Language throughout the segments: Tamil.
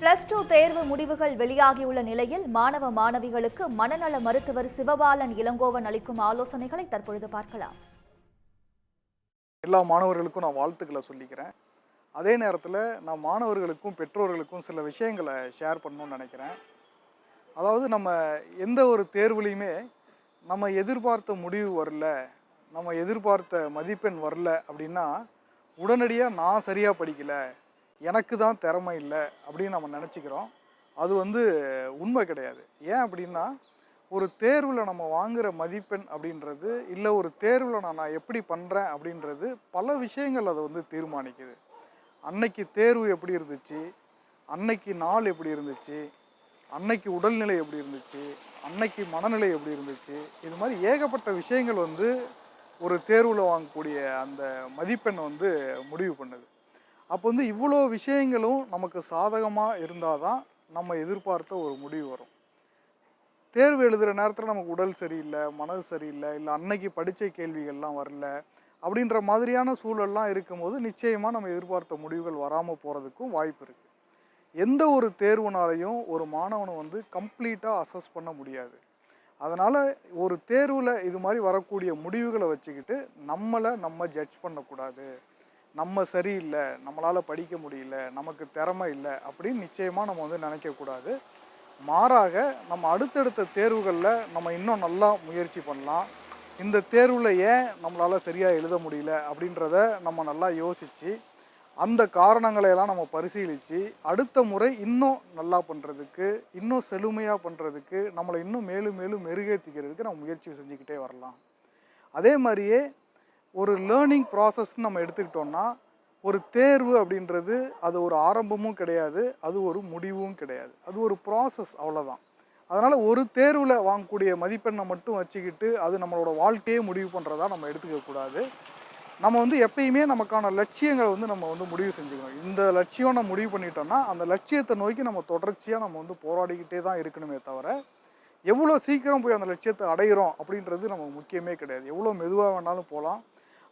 பிளஸ் டூ தேர்வு முடிவுகள் வெளியாகியுள்ள நிலையில் மாணவ மாணவிகளுக்கு மனநல மருத்துவர் சிவபாலன் இளங்கோவன் அளிக்கும் ஆலோசனைகளை தற்பொழுது பார்க்கலாம். எல்லா மாணவர்களுக்கும் நான் வாழ்த்துக்களை சொல்லிக்கிறேன். அதே நேரத்தில் நான் மாணவர்களுக்கும் பெற்றோர்களுக்கும் சில விஷயங்களை ஷேர் பண்ணணும்னு நினைக்கிறேன். அதாவது நம்ம எந்த ஒரு தேர்வுலையுமே நம்ம எதிர்பார்த்த முடிவு வரல நம்ம எதிர்பார்த்த மதிப்பெண் வரல அப்படின்னா உடனடியாக நான் சரியாக படிக்கலை எனக்கு தான் திறமை இல்லை அப்படின்னு நம்ம நினச்சிக்கிறோம். அது வந்து உண்மை கிடையாது. ஏன் அப்படின்னா ஒரு தேர்வில் நம்ம வாங்குகிற மதிப்பெண் அப்படின்றது இல்லை ஒரு தேர்வில் நான் நான் எப்படி பண்ணுறேன் அப்படின்றது பல விஷயங்கள் அதை வந்து தீர்மானிக்குது. அன்னைக்கு தேர்வு எப்படி இருந்துச்சு? அன்னைக்கு நாள் எப்படி இருந்துச்சு? அன்னைக்கு உடல்நிலை எப்படி இருந்துச்சு? அன்னைக்கு மனநிலை எப்படி இருந்துச்சு? இது மாதிரி ஏகப்பட்ட விஷயங்கள் வந்து ஒரு தேர்வில் வாங்கக்கூடிய அந்த மதிப்பெண்ணை வந்து முடிவு பண்ணுது. அப்போ வந்து இவ்வளோ விஷயங்களும் நமக்கு சாதகமாக இருந்தால் தான் நம்ம எதிர்பார்த்த ஒரு முடிவு வரும். தேர்வு எழுதுகிற நேரத்தில் நமக்கு உடல் சரியில்லை மனது சரியில்லை இல்லை அன்னைக்கு படித்த கேள்விகள்லாம் வரல அப்படின்ற மாதிரியான சூழல்லாம் இருக்கும்போது நிச்சயமாக நம்ம எதிர்பார்த்த முடிவுகள் வராமல் போகிறதுக்கும் வாய்ப்பு இருக்குது எந்த ஒரு தேர்வுனாலையும் ஒரு மாணவனை வந்து கம்ப்ளீட்டாக அசஸ் பண்ண முடியாது. அதனால் ஒரு தேர்வில் இது மாதிரி வரக்கூடிய முடிவுகளை வச்சுக்கிட்டு நம்மளை நம்ம ஜட்ஜ் பண்ணக்கூடாது. நம்ம சரியில்லை நம்மளால் படிக்க முடியல நமக்கு திறமை இல்லை அப்படின்னு நிச்சயமாக நம்ம வந்து நினைக்கக்கூடாது மாறாக நம்ம அடுத்தடுத்த தேர்வுகளில் நம்ம இன்னும் நல்லா முயற்சி பண்ணலாம். இந்த தேர்வில் ஏன் நம்மளால் சரியாக எழுத முடியல அப்படின்றத நம்ம நல்லா யோசித்து அந்த காரணங்களை எல்லாம் நம்ம பரிசீலித்து அடுத்த முறை இன்னும் நல்லா பண்ணுறதுக்கு இன்னும் செழுமையாக பண்ணுறதுக்கு நம்மளை இன்னும் மேலும் மேலும் மெருகேற்றிக்கிறதுக்கு நம்ம முயற்சி செஞ்சுக்கிட்டே வரலாம். அதே மாதிரியே ஒரு லேர்னிங் ப்ராசஸ்ன்னு நம்ம எடுத்துக்கிட்டோம்னா ஒரு தேர்வு அப்படின்றது அது ஒரு ஆரம்பமும் கிடையாது அது ஒரு முடிவும் கிடையாது. அது ஒரு ப்ராசஸ் அவ்வளோதான் அதனால் ஒரு தேர்வில் வாங்கக்கூடிய மதிப்பெண்ணை மட்டும் வச்சுக்கிட்டு அது நம்மளோட வாழ்க்கையே முடிவு பண்ணுறதா நம்ம எடுத்துக்கக்கூடாது நம்ம வந்து எப்பயுமே நமக்கான லட்சியங்களை வந்து நம்ம வந்து முடிவு செஞ்சுக்கணும். இந்த லட்சியம் நம்ம முடிவு பண்ணிட்டோம்னா அந்த லட்சியத்தை நோக்கி நம்ம தொடர்ச்சியாக நம்ம வந்து போராடிக்கிட்டே தான் இருக்கணுமே தவிர எவ்வளோ சீக்கிரம் போய் அந்த லட்சியத்தை அடைகிறோம் அப்படின்றது நமக்கு முக்கியமே கிடையாது. எவ்வளோ மெதுவாக வேணாலும் போகலாம்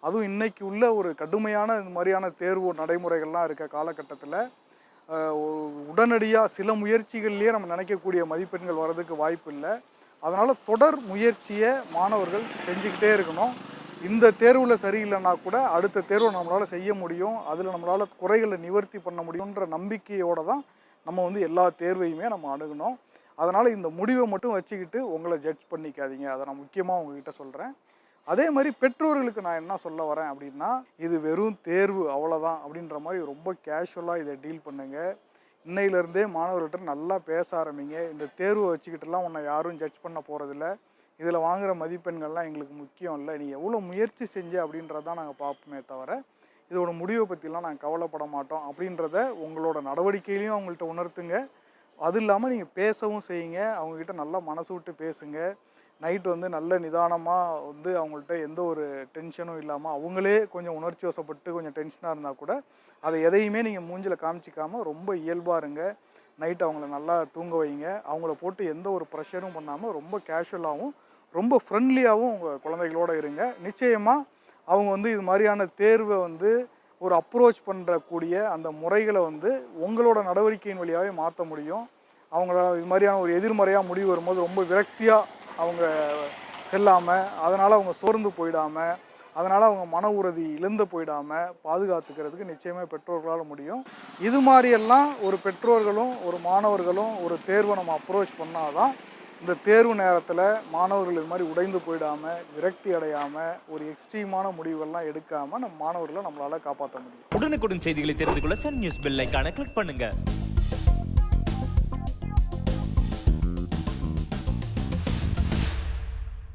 அதுவும் இன்றைக்கி உள்ள ஒரு கடுமையான இந்த மாதிரியான தேர்வு நடைமுறைகள்லாம் இருக்க காலகட்டத்தில் உடனடியாக சில முயற்சிகள்லேயே நம்ம நினைக்கக்கூடிய மதிப்பெண்கள் வர்றதுக்கு வாய்ப்பு இல்லை. அதனால் தொடர் முயற்சியை மாணவர்கள் செஞ்சுக்கிட்டே இருக்கணும். இந்த தேர்வில் சரியில்லைன்னா கூட அடுத்த தேர்வை நம்மளால் செய்ய முடியும். அதில் நம்மளால் குறைகளை நிவர்த்தி பண்ண முடியுன்ற நம்பிக்கையோடு தான் நம்ம வந்து எல்லா தேர்வையுமே நம்ம அணுகணும். அதனால் இந்த முடிவை மட்டும் வச்சுக்கிட்டு உங்களை ஜட்ஜ் பண்ணிக்காதீங்க. அதை நான் முக்கியமாக உங்ககிட்ட சொல்கிறேன் அதே மாதிரி பெற்றோர்களுக்கு நான் என்ன சொல்ல வரேன் அப்படின்னா இது வெறும் தேர்வு அவ்வளோதான் அப்படின்ற மாதிரி ரொம்ப கேஷுவலாக இதை டீல் பண்ணுங்க. இன்னையிலேருந்தே மாணவர்கிட்ட நல்லா பேச ஆரம்பிங்க. இந்த தேர்வை வச்சுக்கிட்டுலாம் உன்னை யாரும் ஜட்ஜ் பண்ண போகிறதில்ல இதில் வாங்குகிற மதிப்பெண்கள்லாம் எங்களுக்கு முக்கியம் இல்லை. நீ எவ்வளோ முயற்சி செஞ்ச அப்படின்றதான் நாங்கள் பார்ப்போமே தவிர இதோட முடிவை பற்றிலாம் நாங்கள் கவலைப்பட மாட்டோம். அப்படின்றத உங்களோட நடவடிக்கையிலையும் அவங்கள்ட்ட உணர்த்துங்க. அது இல்லாமல் நீங்கள் பேசவும் செய்யுங்க. அவங்கக்கிட்ட நல்லா மனசு விட்டு பேசுங்க. நைட் வந்து நல்ல நிதானமாக வந்து அவங்கள்ட்ட எந்த ஒரு டென்ஷனும் இல்லாமல் அவங்களே கொஞ்சம் உணர்ச்சி வசப்பட்டு கொஞ்சம் டென்ஷனாக இருந்தால் கூட அதை எதையுமே நீங்கள் மூஞ்சில் காமிச்சிக்காமல் ரொம்ப இயல்பாக இருங்க. நைட் அவங்கள நல்லா தூங்க வைங்க. அவங்கள போட்டு எந்த ஒரு ப்ரெஷரும் பண்ணாமல் ரொம்ப கேஷுவலாகவும் ரொம்ப ஃப்ரெண்ட்லியாகவும் உங்கள் குழந்தைகளோட இருங்க. நிச்சயமாக அவங்க வந்து இது மாதிரியான தேர்வை வந்து ஒரு அப்ரோச் பண்ணுறக்கூடிய அந்த முறைகளை வந்து உங்களோட நடவடிக்கையின் வழியாகவே மாற்ற முடியும். அவங்களால இது மாதிரியான ஒரு எதிர்மறையாக முடிவு வரும்போது ரொம்ப விரக்தியாக அவங்க செல்லாமல் அதனால் அவங்க சோர்ந்து போயிடாமல் அதனால் அவங்க மன உறுதி இழந்து போயிடாமல் பாதுகாத்துக்கிறதுக்கு நிச்சயமாக பெற்றோர்களால் முடியும். இது மாதிரியெல்லாம் ஒரு பெற்றோர்களும் ஒரு மாணவர்களும் ஒரு தேர்வை நம்ம அப்ரோச் பண்ணால் தான் இந்த தேர்வு நேரத்தில் மாணவர்கள் இது மாதிரி உடைந்து போயிடாமல் விரக்தி அடையாமல் ஒரு எக்ஸ்ட்ரீமான முடிவுகள்லாம் எடுக்காமல் நம்ம மாணவர்களை நம்மளால் காப்பாற்ற முடியும். உடனுக்குடன் செய்திகளை தெரிந்து கொள்ள சன் நியூஸ் பெல் கிளிக் பண்ணுங்கள்